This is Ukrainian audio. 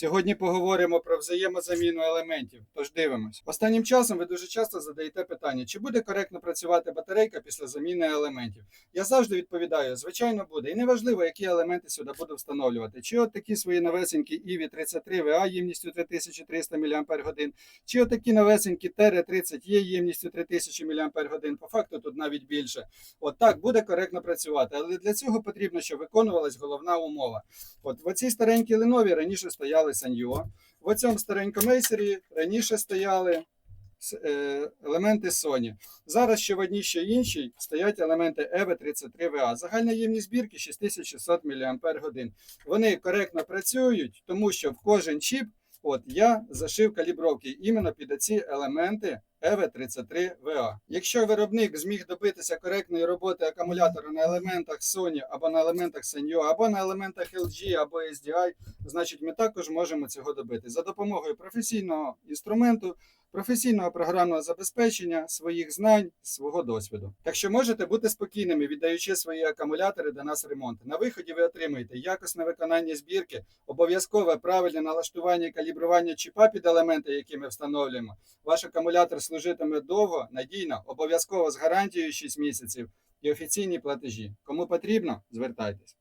Сьогодні поговоримо про взаємозаміну елементів. Тож дивимось. Останнім часом ви дуже часто задаєте питання, чи буде коректно працювати батарейка після заміни елементів. Я завжди відповідаю, звичайно, буде. І неважливо, які елементи сюди буду встановлювати. Чи от такі свої новесенькі EV 33 VA ємністю 3300 мАч, чи от такі новесенькі TR30 є ємністю 3000 мАч. По факту тут навіть більше. От так буде коректно працювати. Але для цього потрібно, щоб виконувалась головна умова. От в оцій старенькій Ленові раніше стояли Sanyo, в цьому старенькому Acer раніше стояли е, елементи Sony. Зараз ще в одній, ще іншій стоять елементи EV33VA. Загальна ємність збірки 6600 мАч. Вони коректно працюють, тому що в кожен чіп от я зашив калібровки іменно під оці елементи EV33VA. Якщо виробник зміг добитися коректної роботи акумулятора на елементах Sony або на елементах Sanyo, або на елементах LG або SDI, значить ми також можемо цього добити за допомогою професійного інструменту, професійного програмного забезпечення, своїх знань, свого досвіду. Так що можете бути спокійними, віддаючи свої акумулятори до нас ремонт. На виході ви отримаєте якісне виконання збірки, обов'язкове правильне налаштування і калібрування чіпа під елементи, які ми встановлюємо. Ваш акумулятор служитиме довго, надійно, обов'язково з гарантією 6 місяців і офіційні платежі. Кому потрібно, звертайтесь.